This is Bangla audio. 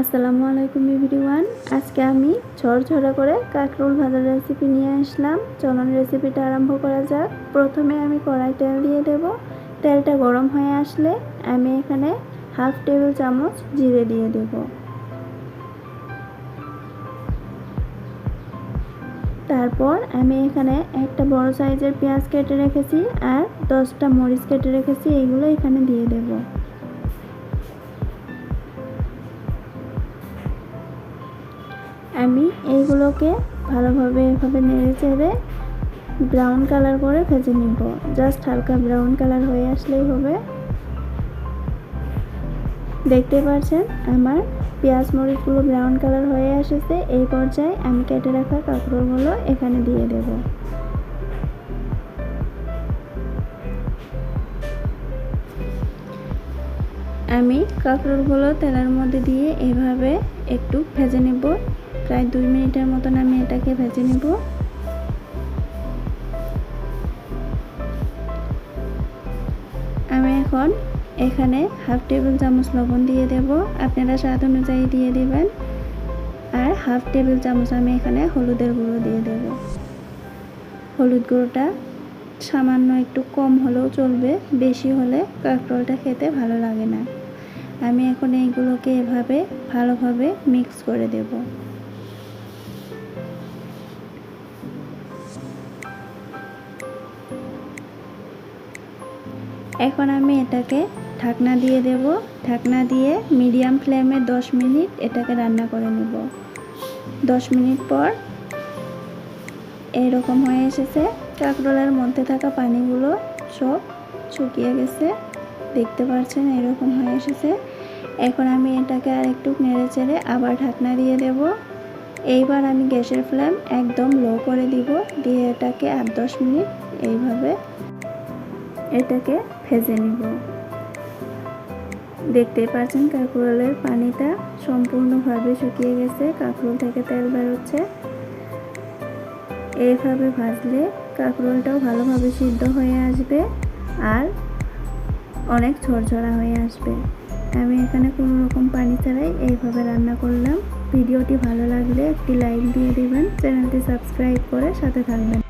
আসসালামু আলাইকুম এভরিওয়ান। আজকে আমি ঝরঝরা করে কাঁকরোল ভাজার রেসিপি নিয়ে আসলাম। চলন রেসিপিটা আরম্ভ করা যাক। প্রথমে আমি কড়াই তেল দিয়ে দেব। তেলটা গরম হয়ে আসলে আমি এখানে হাফ টেবিল চামচ জিরে দিয়ে দেব। তারপর আমি এখানে একটা বড় সাইজের পেঁয়াজ কেটে রেখেছি আর দশটা মরিচ কেটে রেখেছি, এইগুলো এখানে দিয়ে দেবো। আমি এইগুলোকে ভালোভাবে এভাবে নেড়ে চেড়ে ব্রাউন কালার করে ভেজে নিব। জাস্ট হালকা ব্রাউন কালার হয়ে আসলেই হবে। দেখতে পাচ্ছেন? আমার পেঁয়াজ মরিচগুলো ব্রাউন কালার হয়ে এসেছে। এই পর্যায়ে আমি কেটে রাখা কাঁকড়গুলো এখানে দিয়ে দেব। আমি কাঁকড়গুলো তেলের মধ্যে দিয়ে এভাবে একটু ভেজে নেব। প্রায় দুই মিনিটের মতন আমি এটাকে ভেজে নেব। আমি এখন এখানে হাফ টেবিল চামচ লবণ দিয়ে দেব। আপনারা স্বাদ অনুযায়ী দিয়ে দেবেন। আর হাফ টেবিল চামচ আমি এখানে হলুদের গুঁড়ো দিয়ে দেব। হলুদ গুঁড়োটা সামান্য একটু কম হলেও চলবে, বেশি হলে কাঁকরোলটা খেতে ভালো লাগে না। আমি এখন এইগুলোকে এভাবে ভালোভাবে মিক্স করে দেব। এখন আমি এটাকে ঢাকনা দিয়ে দেব। ঢাকনা দিয়ে মিডিয়াম ফ্লেমে 10 মিনিট এটাকে রান্না করে নেব। 10 মিনিট পর এরকম হয়ে এসেছে। কাঁকরোলের মধ্যে থাকা পানিগুলো সব শুকিয়ে গেছে। দেখতে পাচ্ছেন এরকম হয়ে এসেছে। এখন আমি এটাকে আর একটু নেড়ে চেড়ে আবার ঢাকনা দিয়ে দেব। এইবার আমি গ্যাসের ফ্লেম একদম লো করে দিব। দিয়ে এটাকে আট দশ মিনিট এইভাবে এটাকে ভেজে নিব। দেখতেই পাচ্ছেন কাঁকরোলের পানিটা সম্পূর্ণভাবে শুকিয়ে গেছে, কাঁকরোল থেকে তেল বেরোচ্ছে। এইভাবে ভাজলে কাঁকরোলটাও ভালোভাবে সিদ্ধ হয়ে আসবে আর অনেক ঝরঝরা হয়ে আসবে। আমি এখানে কোনো রকম পানি ছাড়াই এইভাবে রান্না করলাম। ভিডিওটি ভালো লাগলে একটি লাইক দিয়ে দেবেন, চ্যানেলটি সাবস্ক্রাইব করে সাথে থাকবেন।